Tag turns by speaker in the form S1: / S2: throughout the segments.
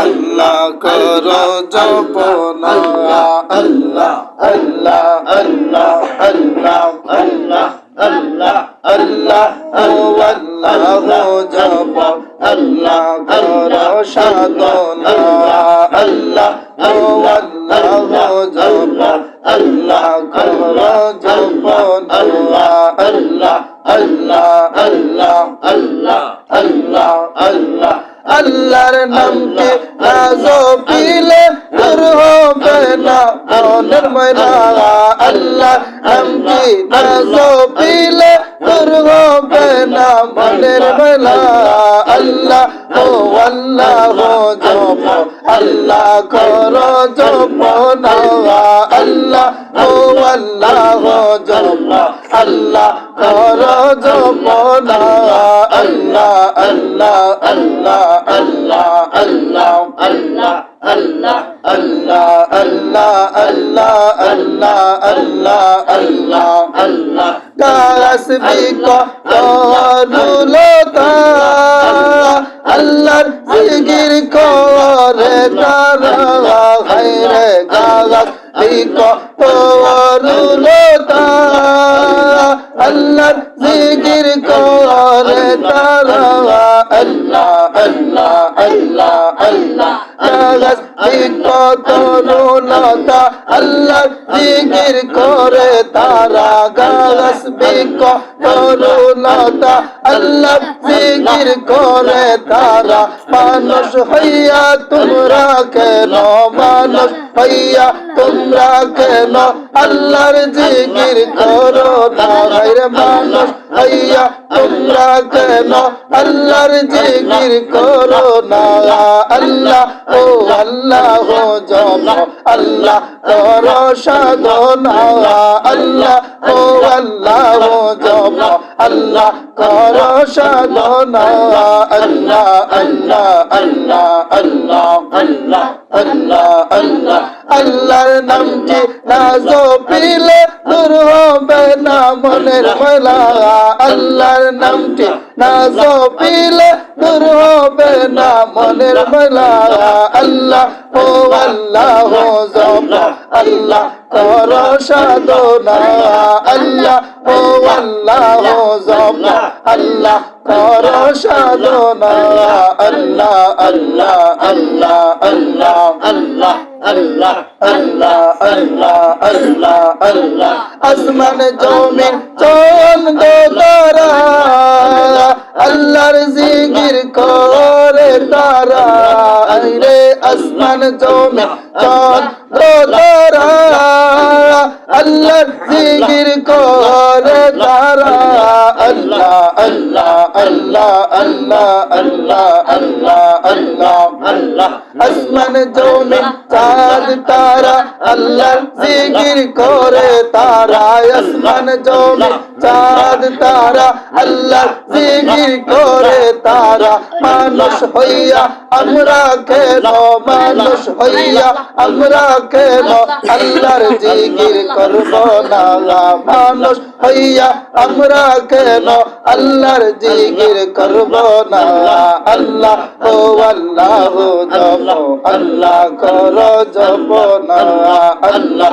S1: আল্লাহ কর জপনা আল্লাহ আল্লাহ আল্লাহ আল্লাহ আল্লাহ আল্লাহ আল্লাহ আল্লাহ জপ আল্লাহ কর সাধনা আল্লাহ আল্লাহ জপ আল্লাহ কর জপনা আল্লাহ আল্লাহ আল্লাহ আল্লাহ আল্লাহ আল্লাহ আল্লাহর নামকে নাজো পিলে দূর হবে না। মনের ময়লা আল্লাহ নামকে নাজো পিলে দূর হবে না। মনের ময়লা আল্লাহ, ও আল্লাহ জপ। আল্লাহ কর জপ না আল্লাহ, ও আল্লাহ জপ। আল্লাহ কর জপ না আল্লাহ আল্লাহ। আল্লাহ আল্লাহ আল্লাহ আল্লাহ আল্লাহ আল্লাহ আল্লাহ আল্লাহ আল্লাহ আল্লাহ তারা হায়রে গালাস বিক করুলতা আল্লাহর আল্লাহ আল্লাহ আল্লাহ আল্লাহ কাগজ কত লতা আল্লাহ জিকির করে তারা গাছ বিক করুলতা আল্লাহ জিকির করে তারা। মানুষ হইয়া তোমরা কেন, মানুষ হইয়া তোমরা কেন? আল্লাহর জিকির করো রে মানুষ হইয়া তোমরা কেন? আল্লাহর জিকির করো না, আল্লাহ, ও আল্লাহ জপ আল্লাহ কর সাধনা, আল্লাহ, ও আল্লাহ জপ আল্লাহ কর সাধনা, আল্লাহ আল্লাহ আল্লাহ আল্লাহ আল্লাহ আল্লাহ আল্লাহ আল্লাহর নামটি নাজো পিলে দূর হবে না মনের মেলা। আল্লাহর নামটি নাজো পিলে দূর হবে না মনের মেলা। আল্লাহ ও আল্লাহ আল্লাহ কর সাধনা আল্লাহ ও আল্লাহ আল্লাহ কর সাধনা। আল্লাহ আল্লাহ আল্লাহ আল্লাহ আল্লাহ আল্লাহ আল্লাহ আল্লাহ আল্লাহ আল্লাহ। আসমান জমিন চন্দ তারা। আল্লাহর জিকির করে তারা। রে আসমান জমিন চন্দ তারা। আল্লাহর জিকির করে তারা। আল্লাহ আল্লাহ আল্লাহ আল্লাহ আল্লাহ আল্লাহ আল্লাহ। আল্লাহ আসমান জমিন, চাঁদ, তারা আল্লাহর জিকির করে তারা। আসমান জমিন, চাঁদ, তারা আল্লাহর জিকির করে তারা। মানুষ হইয়া আমরা কেন? মানুষ হইয়া আমরা কেন? আল্লাহর জিকির করব না মানুষ হইয়া আমরা কেন? আল্লাহর জিকির করব না। আল্লাহ ও আল্লাহ জপ আল্লাহ কর জপ না আল্লাহ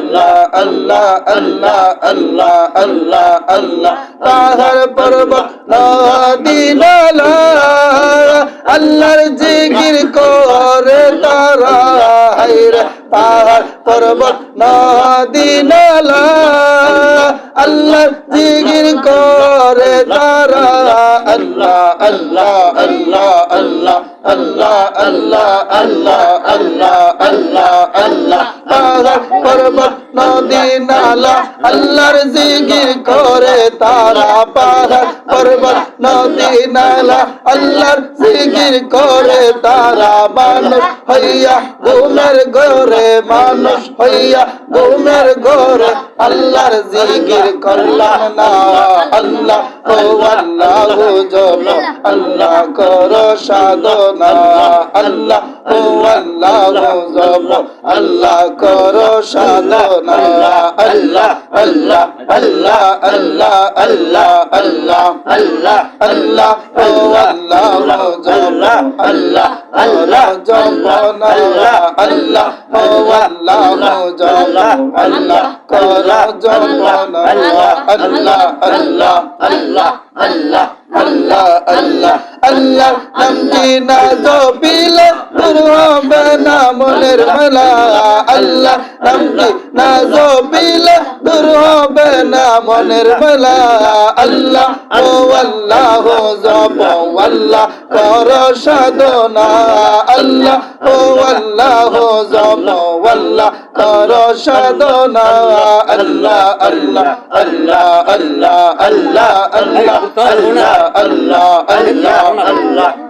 S1: আল্লাহ আল্লাহ আল্লাহ আল্লাহ আল্লাহ আল্লাহ পাহাড় পর্বত নদী নালা আল্লাহর জিকির করে তারা হাইরে পাহাড় পর্বত নদী নালা আল্লাহর জিকির করে তারা আল্লাহ আল্লাহ আল্লাহ আল্লাহ আল্লাহ আল্লাহ আল্লাহ আল্লাহ আল্লাহ আল্লাহ আল্লাহর জিগির করে তারা পাহাড় পর্বত নদী নালা আল্লাহর জিগির করে তারা মানুষ হইয়া ঘুমের ঘরে মানুষ হইয়া ঘুমের ঘরে আল্লাহর জিগির করলাম না। আল্লাহ ও আল্লাহ জপ আল্লাহ করো সাধনা। আল্লাহ ও আল্লাহ জপ আল্লাহ করো সাধনা আল্লাহ আল্লাহ আল্লাহ আল্লাহ আল্লাহ আল্লাহ আল্লাহ আল্লাহ আল্লাহ আল্লাহ আল্লাহ আল্লাহ আল্লাহ আল্লাহ জপ আল্লাহ করো আল্লাহ আল্লাহ আল্লাহ আল্লাহ আল্লাহ আল্লাহ আল্লাহ আল্লাহ নাম কি না জপিলে দূর আল্লাহ নাম কি না জপিলে দূর হবে না মনের মেলা আল্লাহ, ও আল্লাহ জপ আল্লাহ, কর সাধনা। আল্লাহ, ও আল্লাহ জপ আল্লাহ, কর সাধনা। আল্লাহ আল্লাহ আল্লাহ আল্লাহ আল্লাহ আল্লাহ আল্লাহ আল্লাহ আল্লাহ আল্লাহ।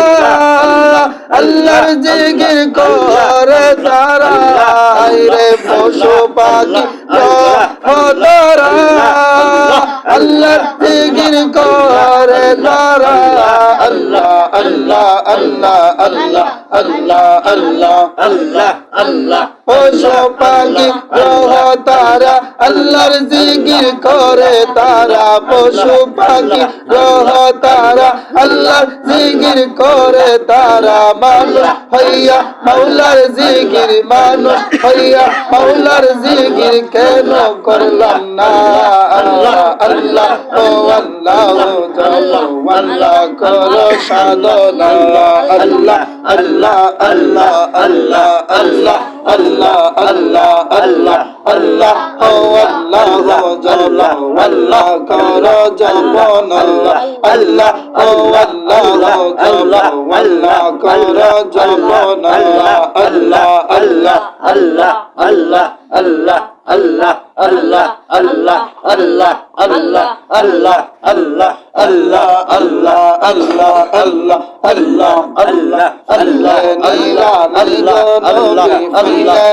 S1: আল্লাহর জিগির করে তারা রে পশু পাখি তারা আল্লাহর জিগির করে তারা আল্লাহ আল্লাহ আল্লাহ আল্লাহ আল্লাহ। আল্লাহ আল্লাহ ও সোপাগি গ্রহ তারা, আল্লাহর জিগির করে তারা। পশু পাখি গ্রহ তারা, আল্লাহর জিগির করে তারা। মানুষ হইয়া মাওলার জিগির মানুষ হইয়া মাওলার জিগির কেন করলাম না? আল্লাহ আল্লাহ, ও আল্লাহ আল্লাহ করো সাধনা আল্লাহ আল্লাহ আল্লাহ আল্লাহ আল্লাহ আল্লাহ আল্লাহ আল্লাহ আল্লাহ ও আল্লাহ জল আল্লাহ করো জপন আল্লাহ আল্লাহ ও আল্লাহ জল আল্লাহ করো জপন আল্লাহ আল্লাহ আল্লাহ আল্লাহ আল্লাহ আল্লাহ আল্লাহ আল্লাহ আল্লাহ আল্লাহ আল্লাহ আল্লাহ আল্লাহ আল্লাহ আল্লাহ আল্লাহ আল্লাহ আল্লাহ আল্লাহ আল্লাহ নীলা নীলা আল্লাহ আল্লাহ আল্লাহ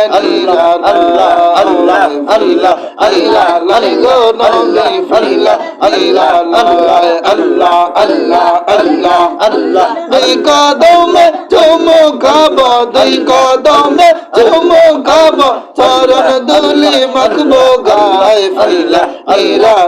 S1: আল্লাহ আল্লাহ আল্লাহ আল্লাহ লালিগো নবী ফাল্লা আল্লাহ আল্লাহ আল্লাহ আল্লাহ আল্লাহ আল্লাহ দুই কদমে চুমু খাব দুই কদমে চুমু খাব চরণ দুলি মাখবো গায় আল্লাহ আল্লাহ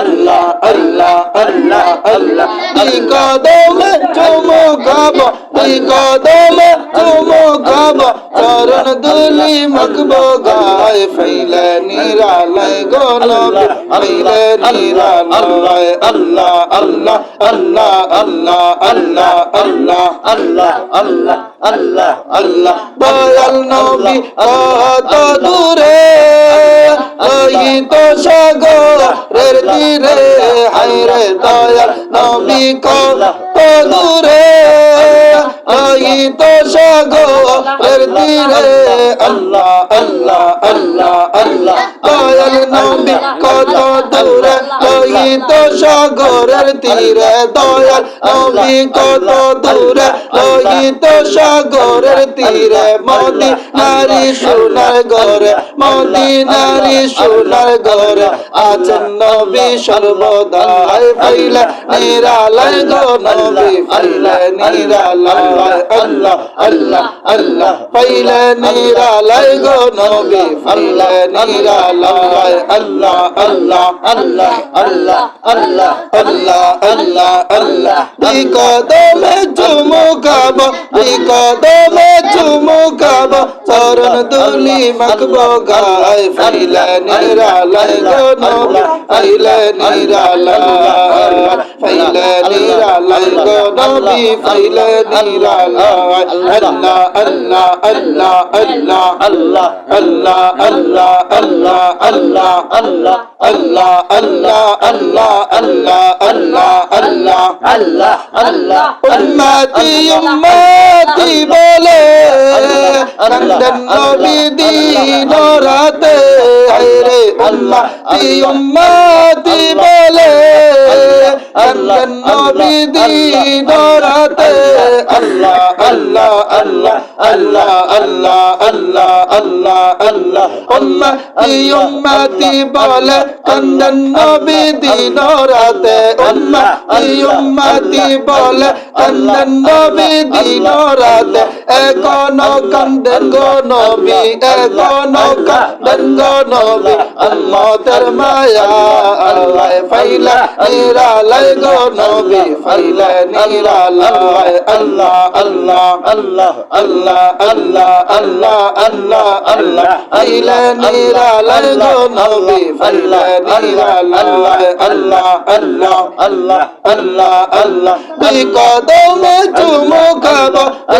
S1: আল্লাহ আল্লাহ আল্লাহ আল্লাহ। দুই কদমে চুমু খাব দুই কদমে চুমু খাব। চরণ দুলি মাখবো, গায় ফাইলে নিরালয় গো নবী। ফাইলে নিরালয় আল্লাহ আল্লাহ আল্লাহ আল্লাহ আল্লাহ আল্লাহ আল্লাহ আল্লাহ। আল্লাহ আল্লাহ দয়াল নবী কত দূরে ওই তো সাগরের তীরে হায়রে দয়াল নবী কত দূরে ওই তো সাগরের তীরে আল্লাহ আল্লাহ আল্লাহ আল্লাহ দয়াল নবী কত দূরে ওই তো সাগর সাগরের তীরে দয়াল নবী কত দূরে লোহিত সাগরের তীরে মোদি নারী সোনার ঘরে মোদি নারী সোনার ঘরে আছেন নবী সর্বদাই ফাইলে নিরালয় গো নবী ফাইলে নিরালয় আল্লাহ আল্লাহ আল্লাহ ফাইলে নিরালয় গো নবী ফাইলে নিরালয় আল্লাহ আল্লাহ আল্লাহ আল্লাহ আল্লাহ আল্লাহ আল্লাহ আল্লাহ দি কদমে চুমুকাব দি কদমে চুমুকাব চরণ দুলি মাখবো গায় ফাইলে নিরালয় গো নবী ফাইলে নিরালয় ফাইলে নিরালয় গো নবী ফাইলে নিরালয় আল্লাহ আল্লাহ আল্লাহ আল্লাহ আল্লাহ আল্লাহ আল্লাহ আল্লাহ আল্লাহ আল্লাহ আল্লাহ আল্লাহ আল্লাহ আল্লাহ আল্লাহ আল্লাহ আল্লাহ আল্লাহ উম্মতি উম্মতি বলে নন্দন নবী দিন রাতে রে উম্মতি উম্মতি বলে নন্দন নবী দিন রাতে আল্লাহ আল্লাহ আল্লাহ আল্লাহ আল্লাহ আল্লাহ আল্লাহ আল্লাহ উম্মতি উম্মতি বলে নন্দন নবী দিন রাতে উম্মতি উম্মতি বলে নন্দন নবী দিন রাতে এখনও কান্দেন গো নবী এখনও কান্দেন গো নবী উম্মতের মায়া আল্লাহ ফাইলা নিরালয় গো নবী ফাইলা নিরালয় আল্লাহ আল্লাহ আল্লাহ আল্লাহ আল্লাহ আল্লাহ আল্লাহ আল্লাহ ফাইলা নিরালয় গো নবী ফাইলা নিরালয় আল্লাহ আল্লাহ আল্লাহ আল্লাহ আল্লাহ দুই চুমু খাব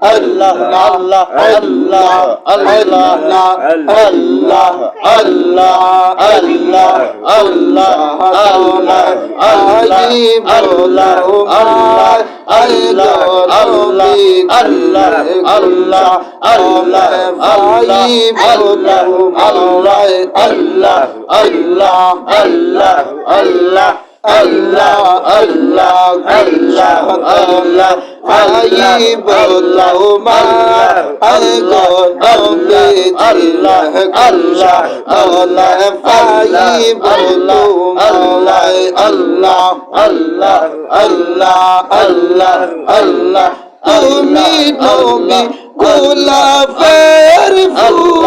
S1: আল্লাহ আল্লাহ আল্লাহ আল্লাহ আল্লাহ আল্লাহ আল্লাহ আল্লাহ আল্লাহ আজিব আল্লাহ আল্লাহ আল্লাহ আল্লাহ আল্লাহ আল্লাহ আজিব আল্লাহ আল্লাহ আল্লাহ আল্লাহ আল্লাহ আল্লাহ আল্লাহ আল্লাহ আল্লাহ আল্লাহ আইব আল্লাহ মা আলগো নবী আল্লাহ আল্লাহ আল্লাহ আইব আল্লাহ আল্লাহ আল্লাহ আল্লাহ আল্লাহ আল্লাহ তুমি নবী গোলাপের ফুল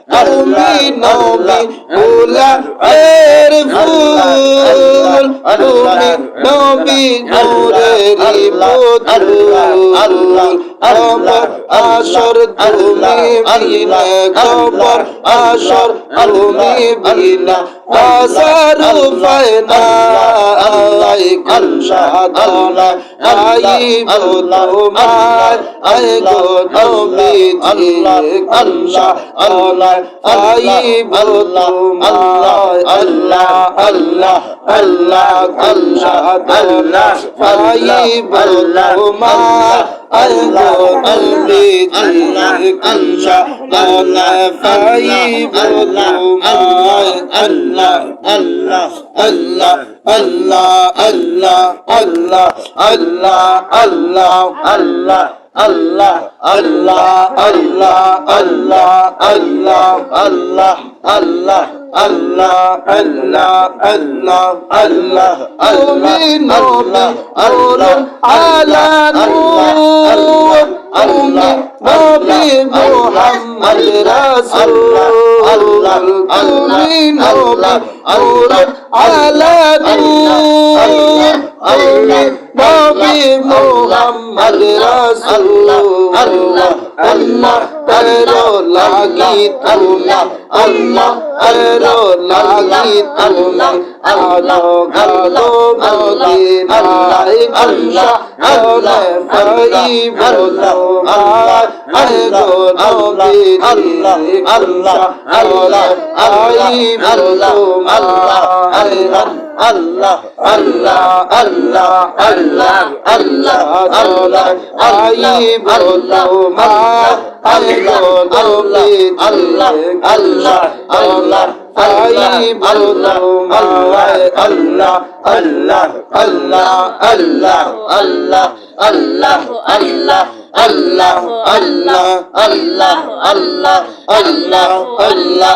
S1: তুমি নবী গোলাপের ফুল তুমি নবী নূরের পুতুল খবর আসর তুমি বিনা খবর আসর তুমি বিনা আসার উপায় না আল্লাহ কুল সাধনা আইব তোমার আয় গো নবী আল্লাহ কুল সাধনা আইব তোমার আল্লাহ আল্লাহ আল্লাহ কুল সাধনা আইব তোমার আয় গো নবীজি কুশা আনা পাইব তোমায় আল্লাহ
S2: আল্লাহ
S1: আল্লাহ আল্লাহ আল্লাহ আল্লাহ আল্লাহ আল্লাহ
S2: আল্লাহ আল্লাহ আল্লাহ আল্লাহ আল্লাহ আল্লাহ আল্লাহ আল্লাহ
S1: আল্লাহ আল্লাহ আল্লাহ আল্লাহ তুমি নবী নূর আলা নূর তুমি নবী মুহাম্মদ রাসূল তুমি নবী নূর আলা নূর তুমি নবী মুহাম্মদ রাসূল আল্লাহ আল্লাহ আল্লাহ লাগি আল্লাহ আল্লাহ আল্লাহ লাগি আল্লাহ আল্লাহ গালো মালি আল্লাহ আল্লাহ আল্লাহ ফাই আল্লাহ আল্লাহ আল্লাহ মালি আল্লাহ আল্লাহ আল্লাহ আই আল্লাহ আল্লাহ আল্লাহ
S2: আল্লাহ
S1: আল্লাহ আল্লাহ আল্লাহ আল্লাহ আল্লাহ আই বলো মা আলো নবী আল্লাহ আল্লাহ আল্লাহ আই বলো মা আল্লাহ আল্লাহ আল্লাহ আল্লাহ
S2: আল্লাহ আল্লাহ আল্লাহ আল্লাহ আল্লাহ আল্লাহ আল্লাহ আল্লাহ আল্লাহ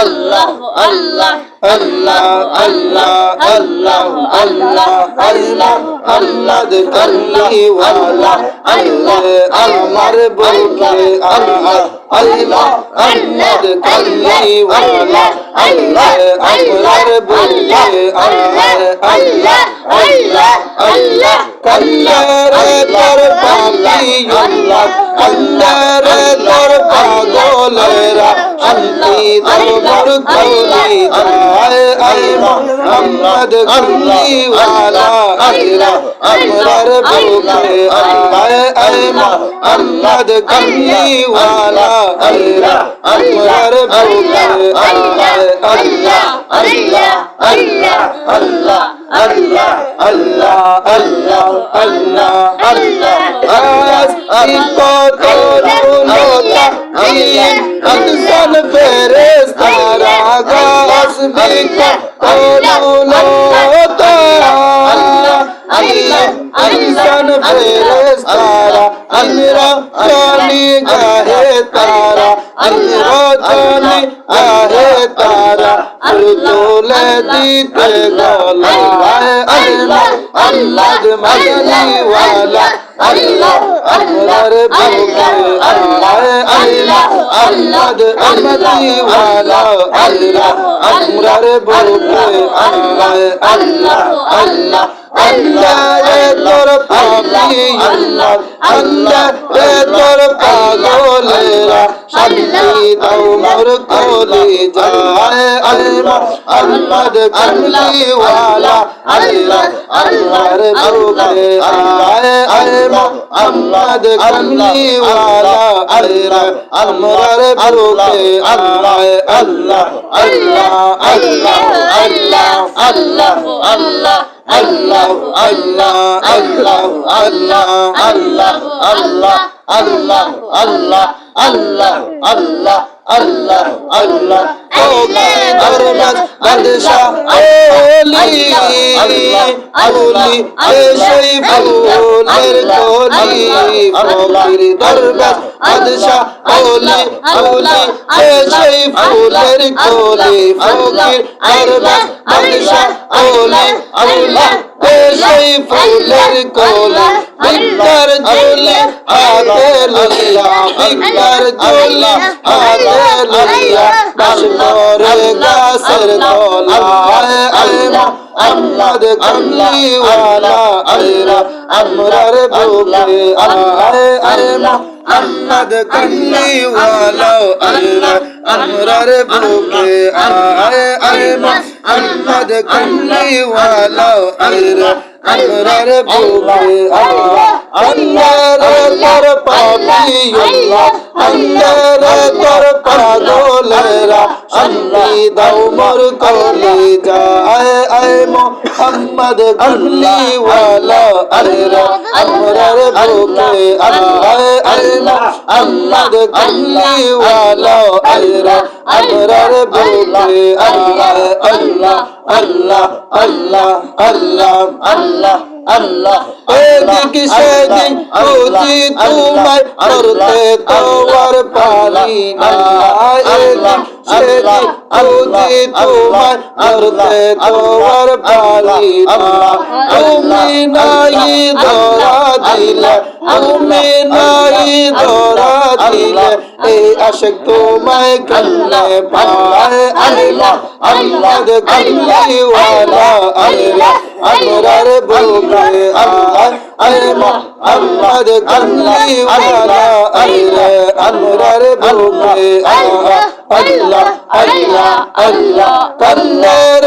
S1: আল্লাহ আল্লাহ আল্লাহ আল্লাহ আল্লাহ আল্লাহ আল্লাহ আল্লাহ কাল্লিওয়ালা আল্লাহ আমার বুকে আল্লাহ আল্লাহ আল্লাহ কাল্লিওয়ালা আল্লাহ আমার বুকে আল্লাহ আল্লাহ আল্লাহ আল্লাহ আল্লাহ আল্লাহর বান্দি আল্লাহ আল্লাহর আল্লাহর পাগলেরা শান্তি দরবার করি আয় আয় মোহাম্মদ কুলি ওয়ালা আল্লাহ আমরার বুকে আয় আয় মোহাম্মদ কুলি ওয়ালা আল্লাহ আমরার বুকে আল্লাহ আল্লাহ আল্লাহ আল্লাহ আল্লাহ আল্লাহ আল্লাহ আল্লাহ আল্লাহ আল্লাহ আজ কত রুলতা দিন আনসান ফেরেস্তারা গাছ বিকা রুলতা আল্লাহ আল্লাহ আনসান ফেরেস্তারা আমরা জানি গাহে তারা আমরা জানি গাহে তারা তুলে দিতে গলায় আল্লাহ আল্লাহ মদনী ওয়ালা আল্লাহ আল্লাহর বুকে আল্লাহ আল্লাহ আল্লাহ মদনী ওয়ালা আল্লাহ আমরার বুকে আল্লাহ আল্লাহ আল্লাহ আল্লাহ রে তোর পাপি আল্লাহ আল্লাহ রে তোর পাগলেরা শান্তি দাও মোর কোলে যায় আল্লাহ আল্লাহ কমলিওয়ালা আল্লাহ আল্লাহর বুকে আল্লাহ আল্লাহ আল্লাহ কমলিওয়ালা আল্লাহ আমরার বুকে আল্লাহ আল্লাহ আল্লাহ আল্লাহ আল্লাহ আল্লাহ আল্লাহ আল্লাহ আল্লাহ আল্লাহ আল্লাহ আল্লাহ আল্লাহ আল্লাহ আল্লাহ আল্লাহ
S2: আল্লাহ আল্লাহ
S1: ওকে hurmat বাদশা আউলি আউলি এসই ফুলের কলি আউলির দরবার বাদশা আউলি আউলি এসই ফুলের কলি ফকির দরবার বাদশা আউলি আউলি সেই ফুলের কলি বিকার ঝুলি হাতে লইয়া বিকার ঝুলি হাতে লইয়া করে গাছের তলায় আলমা আহমদ কমলিওয়ালা আলরা আমরার বুকে আলমা আহমদ কমলিওয়ালা আল্লাহ, আমরার বুকে আয় আলমা আহমদ কমলিওয়ালা আল্লাহ, আমরার বুকে আল্লাহ আল্লাহ তোর পাপি আল্লাহ আল্লাহ তোর পাগলেরা শান্তি দাও মোর কলি যায় আয় মোহাম্মদ কমলি ওয়ালা আলরা আমরার বুকে আল্লাহ আয় মোহাম্মদ কমলি ওয়ালা আলরা আমরার বুকে আল্লাহ আল্লাহ আল্লাহ আল্লাহ আল্লাহ
S2: আল্লাহ আল্লাহ
S1: এদিক সেদিক খুঁজি তোমায় করতে তোমার পারি না। এদিক সেদিক খুঁজি তোমায় করতে তোমার পারি না তুমি নাই ধরা দিলে তুমি নাই ধরা দিলে এই আশেক তোমায় কান্নে পায় আল্লাহ আল্লাহ কল্লিওয়ালা আল্লাহ আমরার বুকে আল্লাহ আল্লাহ قد كني ولا ألا أمرر بوكي الله الله الله الله كنرت